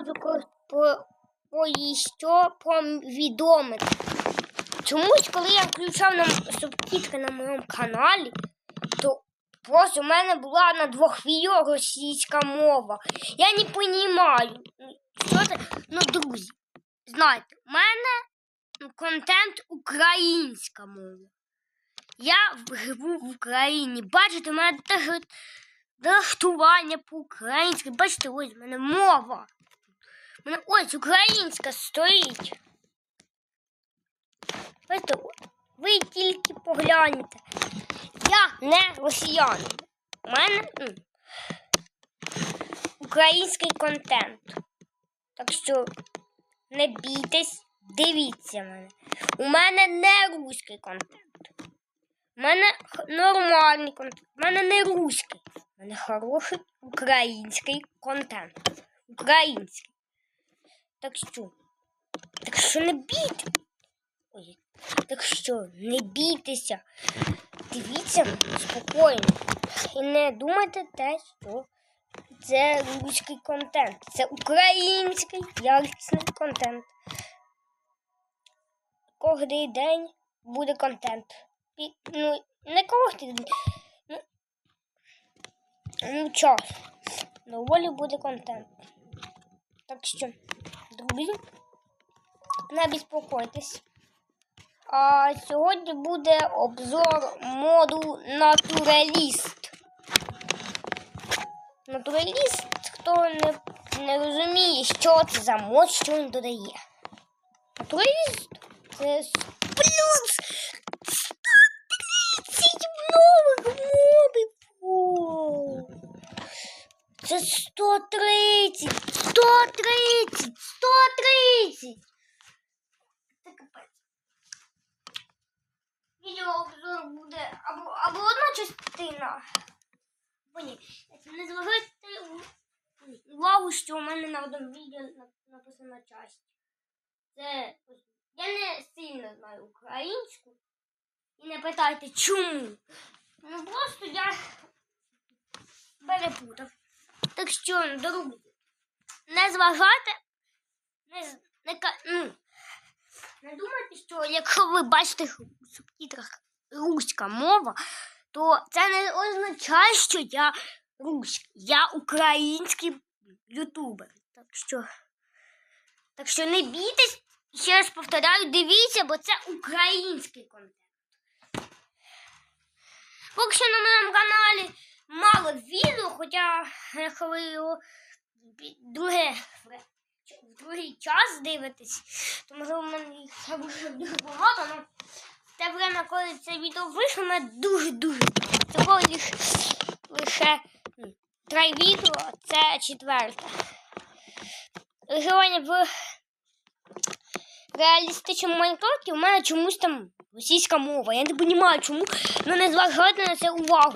хочу ко- по, по що повідомити. Чомусь, коли я включав нам субтитри на моєму каналі, то просто в мене була на двох відео російська мова. Я не розумію, що це. Ну, друзі, знаєте, в мене контент українська мова. Я живу в Україні. Бачите, в мене теж налаштування по-українськи. Бачите, ось в мене мова. Ось українська стоїть. Бачите, ви тільки погляньте. Я не росіянин. У мене український контент. Так що не бійтесь, дивіться мене. У мене не руський контент. У мене нормальний контент. У мене не руський. У мене хороший український контент. Український. Так що. Так що не бійте. Ой. Так що не бійтеся. Дивіться спокійно. І не думайте те, що це руський контент. Це український якісний контент. Кожний день буде контент. І, ну, не кожний день. Ну, ну час. Доволі буде контент. Так що, друзі, не безпокойтесь. А сьогодні буде обзор моду Натураліст. Натураліст, хто не, не розуміє, що це за мод, що він додає. Натураліст це сплюс! плюс 130 нових мобів. Воу. Це 130, 130, 130. Це капець. Відеообзор буде або, або одна частина. Або ні. Не зважайте увагу, що у мене на одному відео на- написана часть. Це я не сильно знаю українську. І не питайте чому. Ну просто я перепутав. Так що, друзі, не зважайте, не, не, ну, не думайте, що якщо ви бачите у субтитрах руська мова, то це не означає, що я руський. Я український ютубер. Так що, так що не бійтесь, ще раз повторяю, дивіться, бо це український контент. Поки що на моєму каналі мало відео, хоча е, коли його друге в другий час дивитесь, то можливо в мене буде дуже багато, але в те время, коли це відео вийшло, мене дуже-дуже. Всього лише м, три відео, а це четверте. Виживання в реалістичному Майнкрафті у мене чомусь там російська мова. Я не розумію, чому, але не зважайте на це увагу.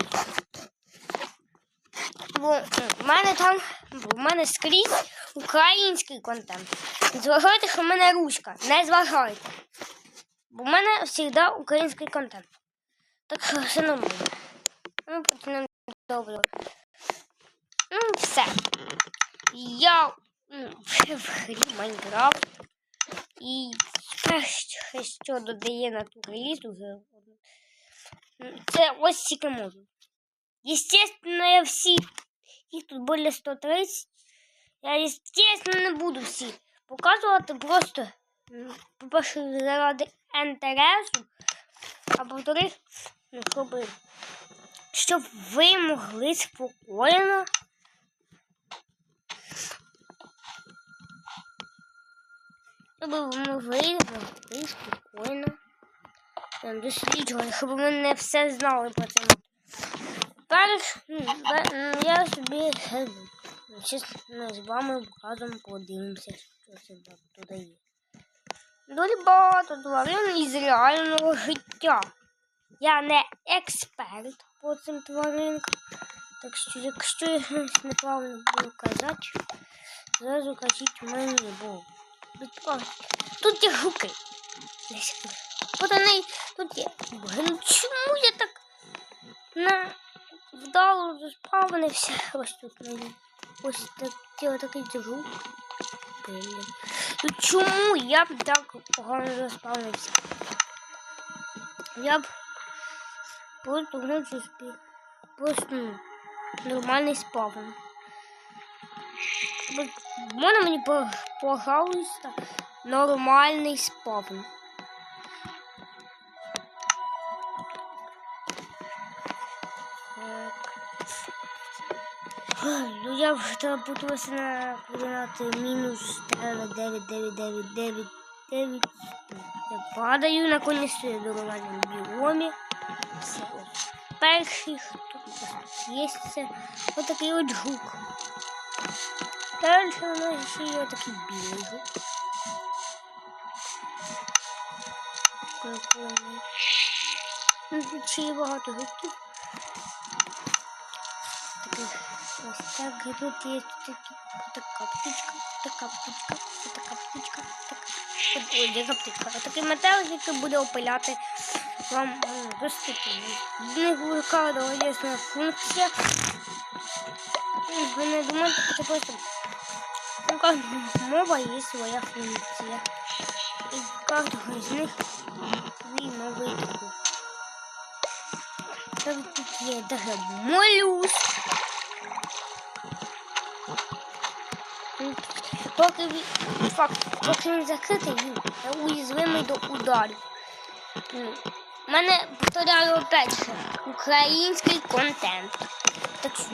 Бо в мене там, в мене скрізь український контент. Зважайте, що в мене руська. Не зважайте. Бо в мене завжди український контент. Так що все нормально. Ну, почнемо добре. Ну, все. Я м, в грі Майнкрафт. І ще що додає натураліст уже. М, Це ось тільки можу. Естественно, я всі. Їх тут біля 130. Я, естественно, не буду всі показувати просто. По-перше, заради інтересу, а по-друге, ну, щоб, щоб ви могли спокійно щоб ви могли спокійно досліджувати, щоб ви не все знали про це. М, я собі е, чесно з вами разом подивимося, що це туди є. Дуже багато тварин із реального життя. Я не експерт по цим тваринкам. Так що, якщо я щось неправильно буду казати, зразу кажіть мені, бо Тут є жуки. От вони тут є. Ну чому я так на вдало заспавнився ось тут. Ось такий, такий жук. блін. Ну чому я б так погано заспавнився? Я б просто ночі спів. Просто ну, нормальний спавн. Бо- Можна мені, пожалуйста, нормальний спавн. Я вже телепортувався на координати мінус 99999. Я падаю на конечну дорогальному біомі. Все. Перший, тут є, це отакий от жук. Далі у нас ще є такий білий жук. Прикольний. Ну, тут є багато жуків. Ось так. Тут є такі, така птичка, така птичка, така птичка, така. Ой, яка птичка. Отакий метелик, який буде опиляти вам ну, доступно. В них виникала є функція. Ви не думаєте, це просто у кожного мова є своя функція. І в кожного з них свій новий дух. Так тут є даже молюск. Поки він, факт, поки він закритий, він уязвимий до ударів. У мене, повторяю опять український контент. Так що,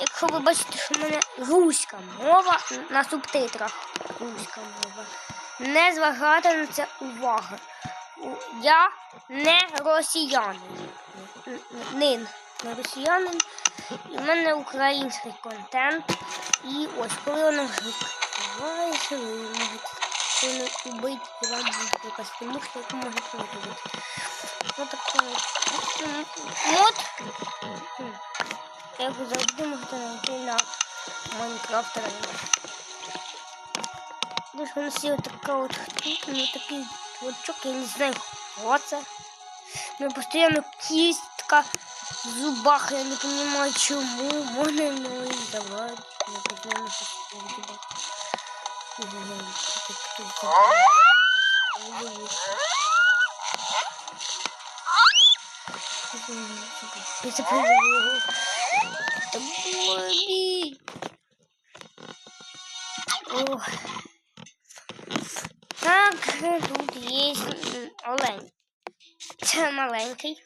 якщо ви бачите, що в мене руська мова на субтитрах руська мова, не зважайте на це уваги. Я не росіянин. Нин не росіянин. І в мене український контент. І ось коли воно вже відкривається, ви можете сильно убити і вам буде якась мушка, яку можете вибити. Ось таке от. М, Мод. М. Як ви завжди можете знайти на Майнкрафт Арена. Десь у нас є така от ну, такий чувачок, я не знаю, хто це. Ну, постійно кістка в зубах, я не розумію чому. Можна ну і давати. Я постійно постійно туди. І знаю, що це таке. Я це призову. Та болі. Ох. Так, тут є м, олень. Це маленький.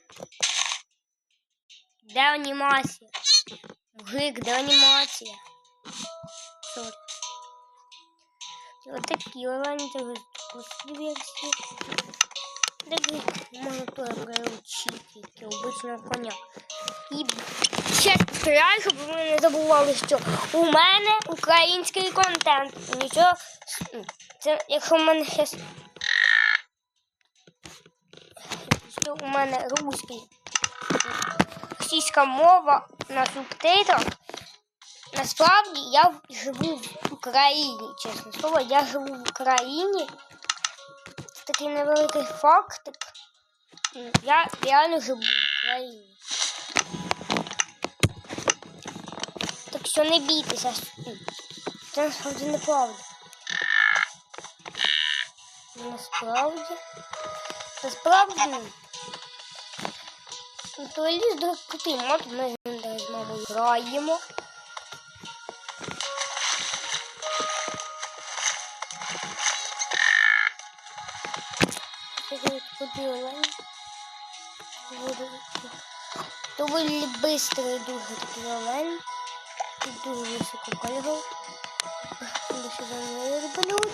Де анімація? Гик, де анімація? Сорі. Ось такі олені, це ось такі версії. Таких можна теж приручити, як і обичного коня. І ще повторяю, щоб ви не забували, що у мене український контент. Нічого. Це якщо в мене ще. Що у мене русський російська мова на субтитрах. Насправді я живу в Україні, чесне слово, я живу в Україні. Це такий невеликий фактик. Я реально живу в Україні. Так що не бійтеся. Це насправді неправда. Насправді. Насправді. То ліс до крутий мод, ми з ним мамою граємо. Купила. Доволі быстрый дуже такий олень. І дуже високо пригав. Дуже не рибалют.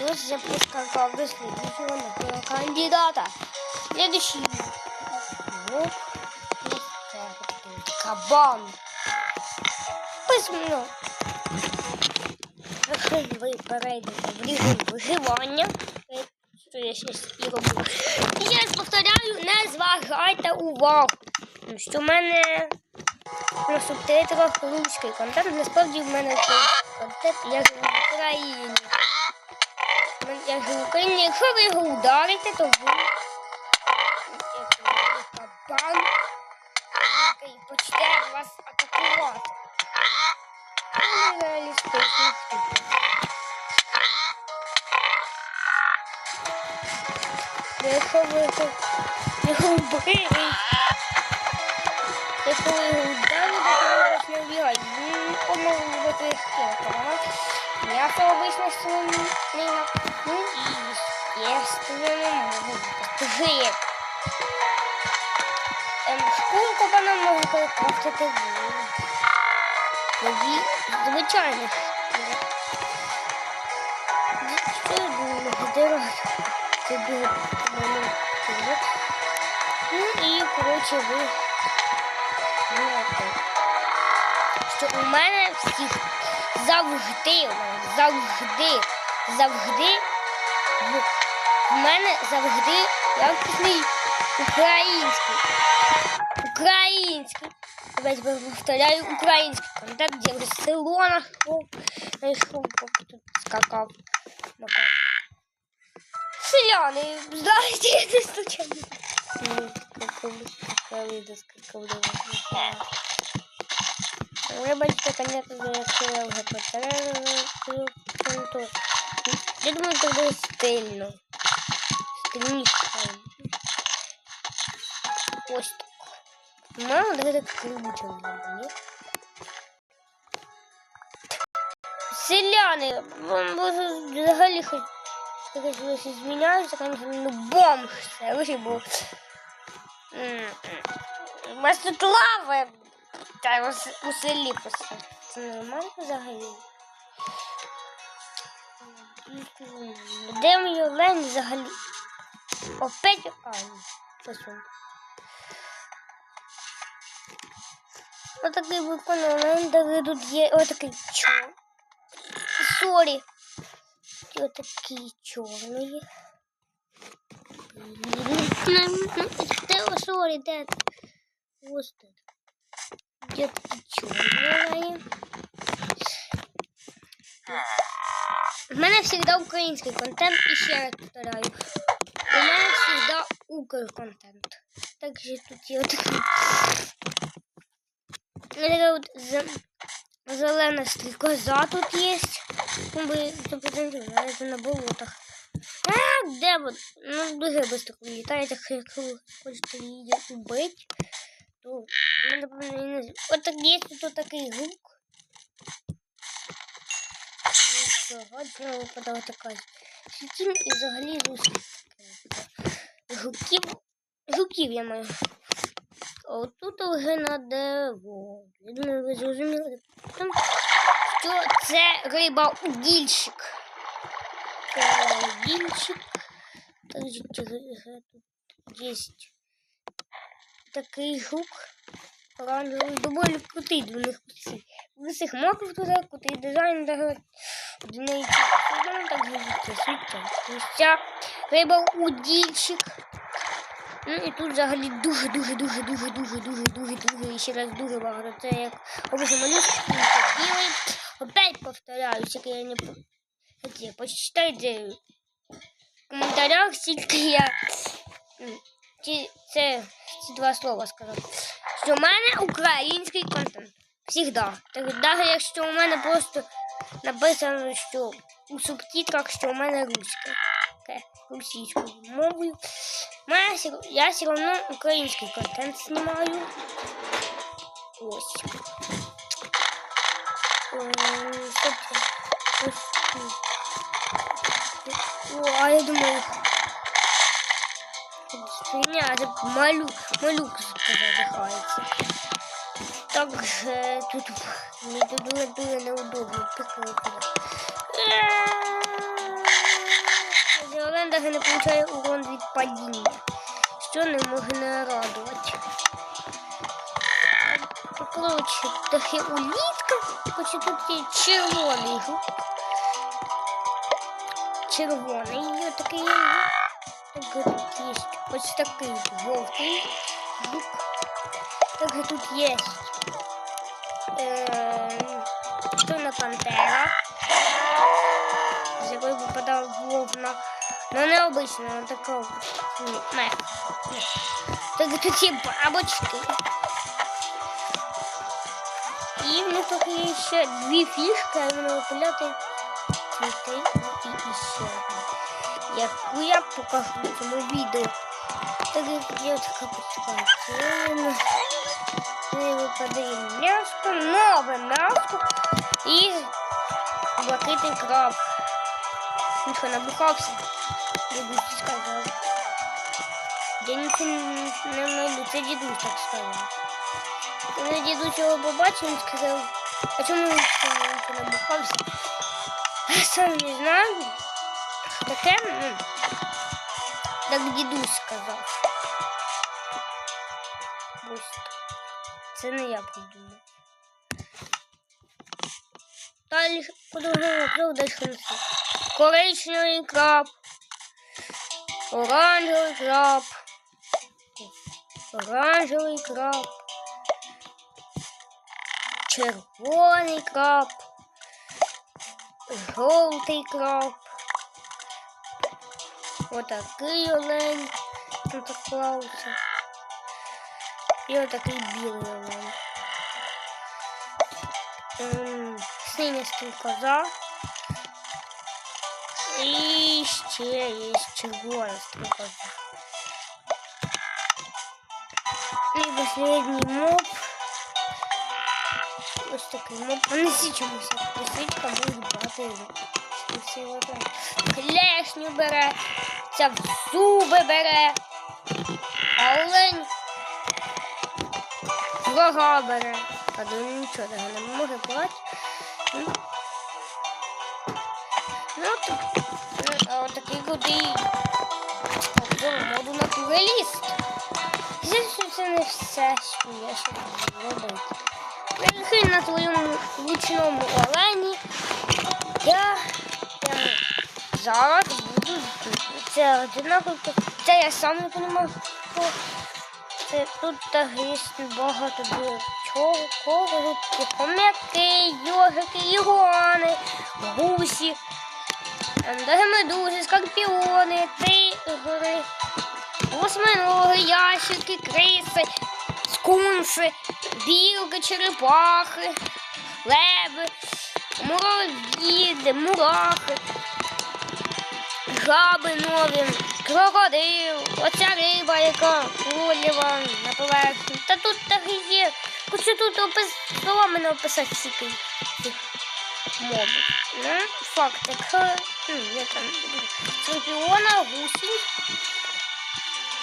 І ось я прискакав до слідчого нашого кандидата. Следующий. Вот. Такий Кабан. Письменно. Якщо ви перейдете в е, що я зараз і роблю. І повторяю, не зважайте увагу, що в мене на субтитрах русський контент, насправді в мене контент, я живу в Україні. Я живу в Україні, якщо ви його ударите, то ви кабан, який почне вас атакувати. Це Його вихов. Його вбили. Я коли його вдали, то я не вбігаю. Він помог вбити стінку. М'ясо обично сильно. Ну і, естественно, можу бути. Шкурку вона може крафтити в нові звичайних шкірах. Що я думаю, де Ну і, коротше, ви знаєте, у мене всіх завжди, завжди, завжди, в, в мене завжди якісний український. Український. Опять повторяю, український контент, де вже село знайшов, поки тут скакав. Пьяный. Здрасте, это случайно. Рыбочка, конечно, закрыла уже поцарапанную Я думаю, это было стельно. Стельничка. Ось так. Ну, Мама, да это крючок, нет? Селяни, вам взагалі хоч Такой здесь изменяется, конечно, ну бомж. Выше был. Мастер лава. Та уселі просто. Це нормально взагалі. Де мій олень взагалі? Опять а, пішов. Отакий виконав, але тут є отакий чо. Сорі. І отакий чорний. Де, сорі, де? Ось тут. Где такие черные. У мене завжди український контент і ще раз повторяю. У мене завжди укрконтент. Також тут є отакий. Така от зе- зелена стрікоза тут є. Ну, ви запитаєте, мене це на болотах. А, де вот? Ну, дуже літає, так якщо ви хочете її убити, то ну, напевно, я не знаю. От так є тут такий гук. Ну, що, от знову випадала така світінь і взагалі зустріч. Гуків, гуків я маю. А отут вже на дерево. Я думаю, ви зрозуміли що це рибодільщик. Рибодільщик. Тут є такий жук. Оранжевий доволі крутий для них кутці. Висих мокрів туди, крутий дизайн дорогий. Дінейці. Ну, так, звідти, звідти. Ось ця риба-удільщик. Ну і тут взагалі дуже-дуже-дуже-дуже-дуже-дуже-дуже-дуже і ще раз дуже багато. Це як образом малюшки білий. Опять повторяюсь, як я не хотів. Почитайте в коментарях, скільки я ці, це, ці два слова сказав. Що в мене український контент. Всігда. Так навіть якщо у мене просто написано, що у субтитрах, що у мене руське російською мовою. Я все одно український контент знімаю. Ось. Э, О, э, а я думаю, меня это малюк, малюк задыхается. Также тут мне было, было неудобно. Так, Даже не получає урон від падіння, що не може не радувати. Ну, Коротше, таке улітка, хоч тут є червоний жук. Червоний є такий. Так тут є ось такий жовтий жук. Также тут є е, чорна пантера, з якої випадав вовна. Ну, но она она такого. Нет, Только тут есть бабочки. И ну только еще две фишки, а полета цветы и еще одна. Яку я покажу в цьому відео. Так як я така почекаю. Ми випадаємо м'яско, нове м'яско і блакитний краб. Нічого набухався. Сказав. Я нічого не малю, це дідусь так сказав. Коли дідусь його побачив, він сказав, а чому він набухався? Сам не знаю. Таке, ну, так дідусь сказав. Ось. Це не я придумав. Далі подовжуємо кров далі несу. Коричневий краб. Оранжевий краб. Оранжевий краб. Червоний краб. Жовтий краб. Отакий олень. Тут клався. І отакий білий олень. Ем, Синя стрікоза. І ще є червона стрікоза. І последній моб. Ось такий моб. Лисичка будуть брати. І всі отак. Клешню бере. Ця в зуби бере. А олень врага бере. А до нічого не може брати. Ну, ну так, ну, а от такий крутий обзор моду натураліст. Звісно, це не все, що я ще зробити. Перехиль на твоєму лучному олені. Я прямо зараз буду це одинаково. Це я сам не розумію. Це тут так є багато було чого, кого, хомяки, йожики, ігуани, гусі, ем, медузи, скорпіони, тигри, восьминоги, ящерки, криси, скунси, білки, черепахи, леви, мурав'їди, мурахи, жаби нові, крокодил, оця риба, яка оліва на поверхні. Та тут так і є. Хочу тут опис... словами не описати всі мобів. Ну, факти. Ну, я там... Чемпіона, гусінь.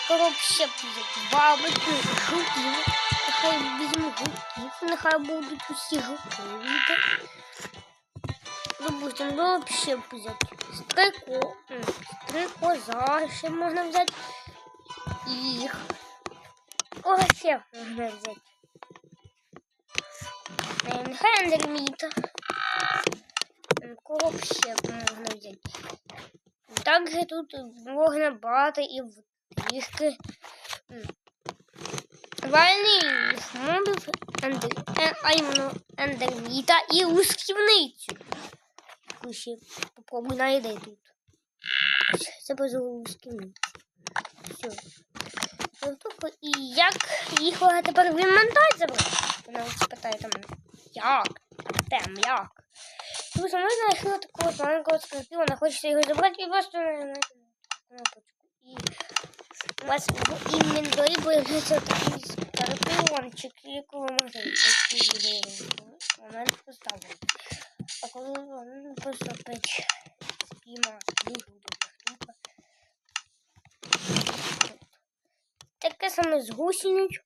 Короб ще будуть баби, ну, жуків. Нехай візьму жуків, нехай будуть усі жуки. Видите? Допустим, було б ще взяти стрико, стрикоза ще можна взяти. Їх. Кого ще можна взяти? Нехай андерміта. Кого ще можна взяти? Також тут можна брати і в трішки м, вальних мобів, ендер- е, а іменно ендерміта і лусківницю. Ще попробуй найди тут. Це без лусківниці. Все. Ну, тупо, І як їх тепер в інвентар забрати? Вона ось питає там, як? Тем, як? Друзі, ми знайшли такого маленького скорпіона, хочеться його забрати і просто на кнопочку. І у вас в інвентарі появляється такий скорпіончик, якого можна відкрити. Момент поставити. А коли він поступить спіймати, дуже добра штука. Таке саме з гусіничю.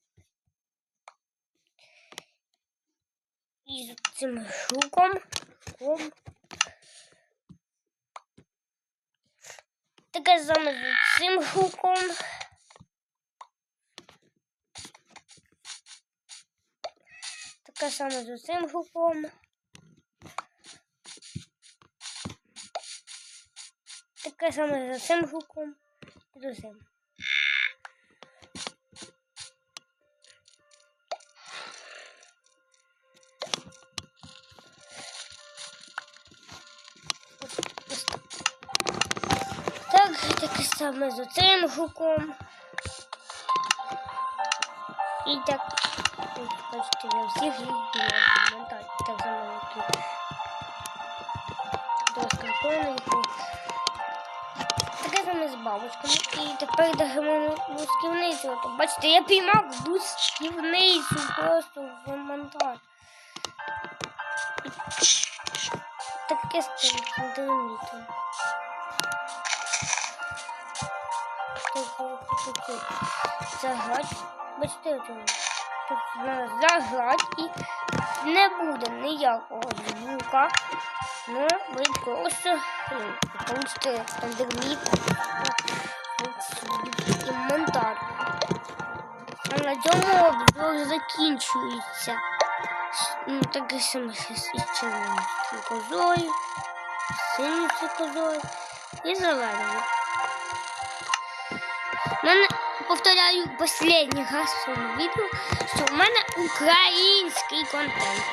І з цим жуком. Жуком. Таке саме з цим жуком. Таке саме з цим жуком. Таке саме з цим жуком. І з цим. Саме з цим жуком. І так, бачите, я всіх була так, так само як і до скорпіона їх. Таке бабушками. І тепер в лусківницю. Бачите, я піймав лусківницю просто в монтаж. Таке сантиметрів. Заграть. Бачите, тут тут заграти і не буде ніякого звука. Ну, ви просто ну, получите стандартний і монтаж. А на цьому обзор закінчується. Ну, таке саме щось із червоною козою, синьою козою і зеленою. Мене, повторяю останній раз в своєму відео, що в мене український контент.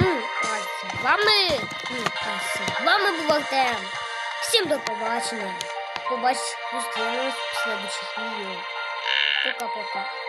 Ну, а з вами, ну, а з вами був Артем. Всім до побачення. Побачимось, в следующих відео. Пока-пока.